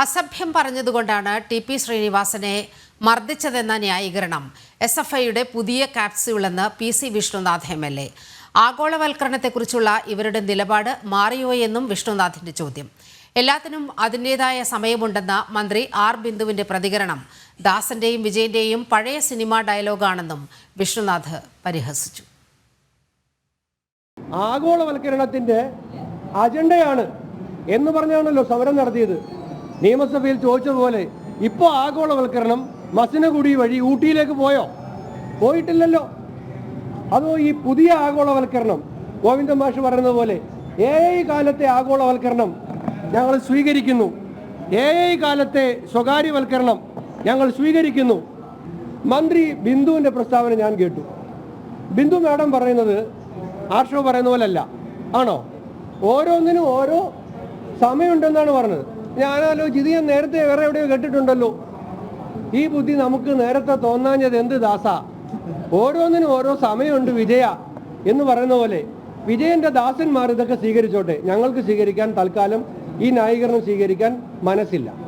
അസഭ്യം പറഞ്ഞതുകൊണ്ടാണ് T P ശ്രീനിവാസനെ മർദ്ദിച്ചതെന്ന ന്യായീകരണം. എസ് എഫ് ഐയുടെ പുതിയ കാപ്സ്യൂളെന്ന് P C Vishnunath M L A. ആഗോളവൽക്കരണത്തെക്കുറിച്ചുള്ള ഇവരുടെ നിലപാട് മാറിയോ എന്നും വിഷ്ണുനാഥിന്റെ ചോദ്യം. എല്ലാത്തിനും അതിന്റെതായ സമയമുണ്ടെന്ന മന്ത്രി ആർ ബിന്ദുവിന്റെ പ്രതികരണം. ദാസന്റെയും വിജയന്റെയും പഴയ സിനിമാ ഡയലോഗാണെന്നും വിഷ്ണുനാഥ് പരിഹസിച്ചു. ആഗോളവൽക്കരണത്തിന്റെ അജണ്ടയാണ് എന്ന് പറഞ്ഞാണല്ലോ സമരം നടത്തിയത്. നിയമസഭയിൽ ചോദിച്ചതുപോലെ ഇപ്പോൾ ആഗോളവൽക്കരണം മസിനഗുഡി വഴി ഊട്ടിയിലേക്ക് പോയോ? പോയിട്ടില്ലല്ലോ. അതോ ഈ പുതിയ ആഗോളവൽക്കരണം ഗോവിന്ദൻ മാഷ് പറയുന്നത് പോലെ എ ഐ കാലത്തെ ആഗോളവൽക്കരണം ഞങ്ങൾ സ്വീകരിക്കുന്നു. എ ഐ കാലത്തെ സ്വകാര്യവൽക്കരണം ഞങ്ങൾ സ്വീകരിക്കുന്നു. മന്ത്രി ബിന്ദുവിന്റെ പ്രസ്താവന ഞാൻ കേട്ടു. ബിന്ദു മാഡം പറയുന്നത് ആർഷോ പറയുന്ന പോലല്ല. ആണോ? ഓരോന്നിനും ഓരോ സമയമുണ്ടെന്നാണ് പറഞ്ഞത്. ഞാൻ ആലോചിച്ച് ഞാൻ നേരത്തെ വേറെ എവിടെയോ കേട്ടിട്ടുണ്ടല്ലോ. ഈ ബുദ്ധി നമുക്ക് നേരത്തെ തോന്നാഞ്ഞത് എന്ത് ദാസ? ഓരോന്നിനും ഓരോ സമയമുണ്ട് വിജയ എന്ന് പറയുന്ന പോലെ. വിജയന്റെ ദാസന്മാർ ഇതൊക്കെ സ്വീകരിച്ചോട്ടെ. ഞങ്ങൾക്ക് സ്വീകരിക്കാൻ തൽക്കാലം ഈ ന്യായീകരണം സ്വീകരിക്കാൻ മനസ്സില്ല.